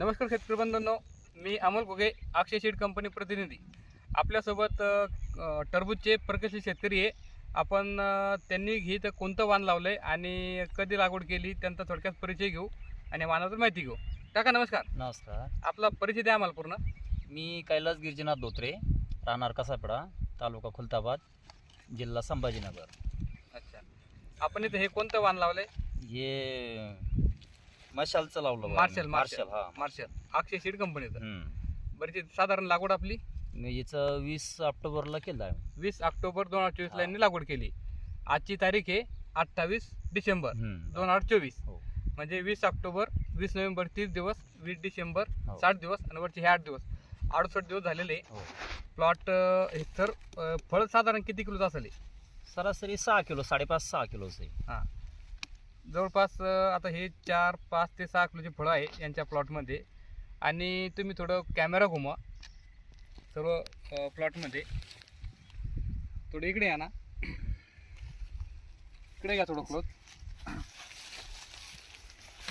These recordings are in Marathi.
नमस्कार शेतकरी बंधूंनो मी अमोल घुगे अक्षय सीड कंपनी प्रतिनिधी. आपल्यासोबत टरबूजचे प्रगतशील शेतकरी आहे. आपण त्यांनी ही तर कोणतं वाण लावलं आहे आणि कधी लागवड केली त्यांचा थोडक्यात परिचय घेऊ आणि वाणाबद्दल माहिती घेऊ. काका नमस्कार. नमस्कार. आपला परिचय द्या आम्हाला पूर्ण. मी कैलास गिरजीनाथ धोत्रे राहणार कसापडा तालुका खुलताबाद जिल्हा संभाजीनगर. अच्छा. आपण इथे हे कोणतं वाण लावलंय? हे मशालचं लावलं बघा मार्शल. मार्शल मार्शल हा मार्शल अक्षय सीड कंपनीचं हम्म. बरं ते साधारण लागवड आपली मी याचं वीस ऑक्टोबरला केलं आहे वीस ऑक्टोबर दोन हजार चोवीसला हा. यांनी लागवड केली आजची तारीख आहे अठ्ठावीस डिसेंबर. दोन हजार चोवीस हो. म्हणजे वीस ऑक्टोबर वीस नोव्हेंबर तीस दिवस वीस डिसेंबर हो. साठ दिवस आणि वरचे हे आठ दिवस अडुसष्ट दिवस झालेले हो. प्लॉट हे तर फळ साधारण किती किलोचं असेल हे? सरासरी सहा किलो साडेपाच सहा किलोचं आहे हा जवळपास आता हे चार पाच ते सहा किलोचे फळं आहे यांच्या प्लॉटमध्ये. आणि तुम्ही थोडं कॅमेरा घुमा. सर्व प्लॉटमध्ये. थोडं इकडे या ना. इकडे घ्या थोडं क्लोज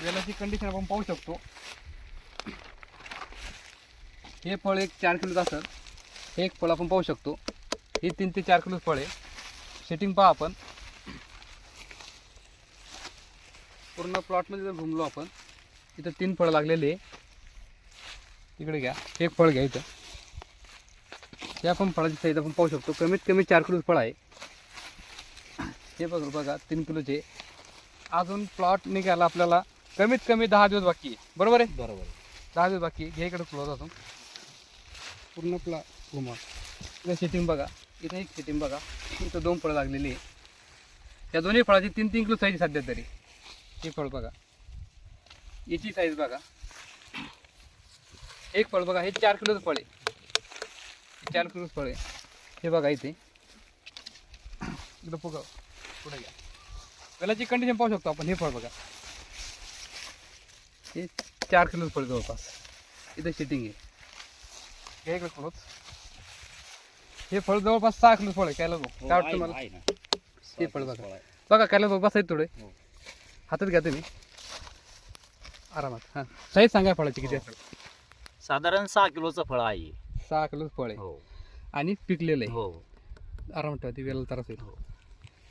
वेलाची कंडिशन आपण पाहू शकतो. हे फळ एक चार किलोचं असेल. हे एक फळ आपण पाहू शकतो. हे तीन ते चार किलो फळ आहे. सेटिंग पहा आपण. पूर्ण प्लॉटमध्ये जर घुमलो आपण इथं तीन फळं लागलेली आहे. इकडे घ्या एक फळ घ्या इथं. हे आपण फळाची साईज आपण पाहू शकतो. कमीत कमी चार किलो फळ आहे. हे बघा बघा तीन किलोचे. अजून प्लॉट निघायला आपल्याला. कमीत कमी दहा दिवस बाकी आहे. बरोबर आहे? बरोबर दहा दिवस बाकी आहे. घे इकडे क्लोज असून पूर्ण प्ला घुमा. इथं बघा. इथं एक सेटिंग बघा. इथं दोन फळं लागलेली आहे. या दोन्ही फळाची तीन तीन किलो साईज सध्या तरी. हे फळ बघा. याची साईज बघा. एक फळ बघा हे चार किलोचं फळ आहे. चार किलोचं फळ आहे. हे बघा इथे. इकडं पुढं पुढे घ्या. वेलाची कंडिशन पाहू शकतो आपण हे फळ बघा. हे चार किलोचं फळ जवळपास. इथं सिटिंग आहे. इकडे फळच. हे फळ जवळपास सहा किलो फळ आहे. काय काय वाटतं मला हे फळ बघा. बघा काय बसा थोडे. हो. हातात घ्या तुम्ही. आरामात हां. साईज सांगा फळाची किती. असेल? साधारण सहा किलोचं फळ आहे. सहा किलो फळ आहे. हो. आणि पिकलेलं आहे. हो. आरामात ठेवा ती वेळेला त्रास होईल. हो.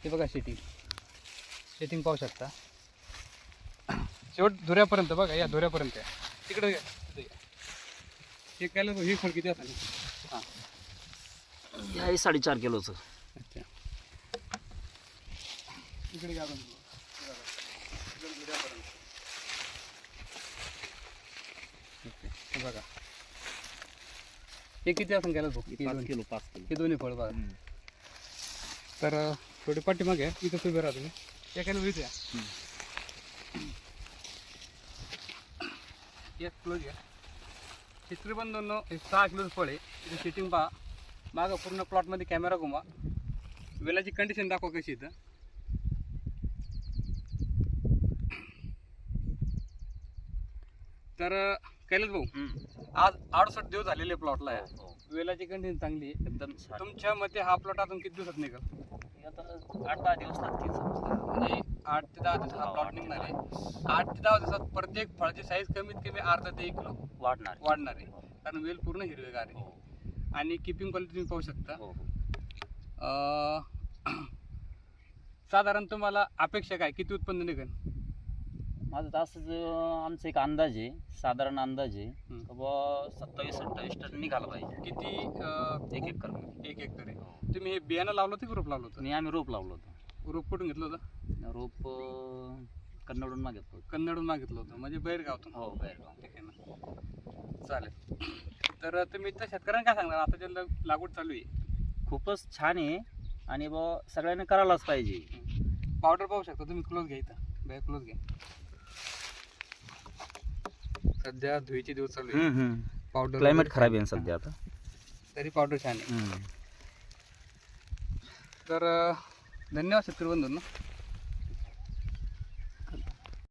हे बघा शेटिंग. शेटिंग पाहू शकता. शेवट धुऱ्यापर्यंत बघा या धुऱ्यापर्यंत या. तिकडे घ्या. हे काय हे फळ किती असेल? हां. हे आहे साडेचार किलोचं. अच्छा. इकडे घ्या. हे बघा. हे बघा. हे किती असं केलं तो पाच किलो पाच किलो. हे दोन्ही फळ बघा. तर थोडी पाठीमागे आहे. इथं तुम्ही राहा तुम्ही. त्या काय इथे या एक क्लोज घ्या. शेतकरी बंधूंनो हे सहा किलोचं फळ आहे. इथे सिटिंग पहा. मागं पूर्ण प्लॉटमध्ये कॅमेरा घुमा. वेलाची कंडिशन दाखवा कशी इथं. तर कैलास भाऊ आज अडुसष्ट दिवस झालेले प्लॉटला आहे हो. वेलाची कंडिशन चांगली आहे एकदम तुमच्या मते हा प्लॉट अजून किती दिवसात निघेल हे आठ दहा दिवस लागतील. म्हणजे आठ ते दहा दिवसात हा हो, प्लॉट निघणार आहे. आठ ते दहा दिवसात प्रत्येक फळाची साईज कमीत कमी अर्धा ते एक किलो वाढणार. वाढणार आहे हो. कारण वेल पूर्ण हिरवेगार आहे हो. आणि किपिंग क्वालिटी तुम्ही पाहू शकता हो, हो. साधारण तुम्हाला अपेक्षा काय किती उत्पन्न निघेल माझं तर असंच अं, आमचा एक अंदाज आहे साधारण अंदाज आहे हम्म. का बुवा सत्तावीस अठ्ठावीस टन निघाला पाहिजे. किती अं, एक एकरमध्ये. एक एक तरी तुम्ही हे बियाणं लावलं होतं की रोप लावलं आणि आम्ही रोप लावलं होतं. होतं रोप कुठून घेतलं होतं? रोप अं, कन्नडून मागितलं होतं. कन्नडून मागितलं होतं म्हणजे बैरगावतून हो बाहेरगाव. ठीक आहे ना. चालेल. तर तुम्ही त्या शेतकऱ्यांना काय सांगणार? आता ज्यांना लागवड चालू आहे. खूपच छान आहे आणि बुवा सगळ्यांनी करायलाच पाहिजे. पावडर पाहू शकता. तुम्ही क्लोज घ्या इथं. बॅग क्लोज घ्या. सध्या धुईचे दिवस चालू आहे पावडर क्लायमेट खराब आहे ना सध्या आता. तरी पावडर छान आहे. तर अं, धन्यवाद शेतकरी बंधूंनो.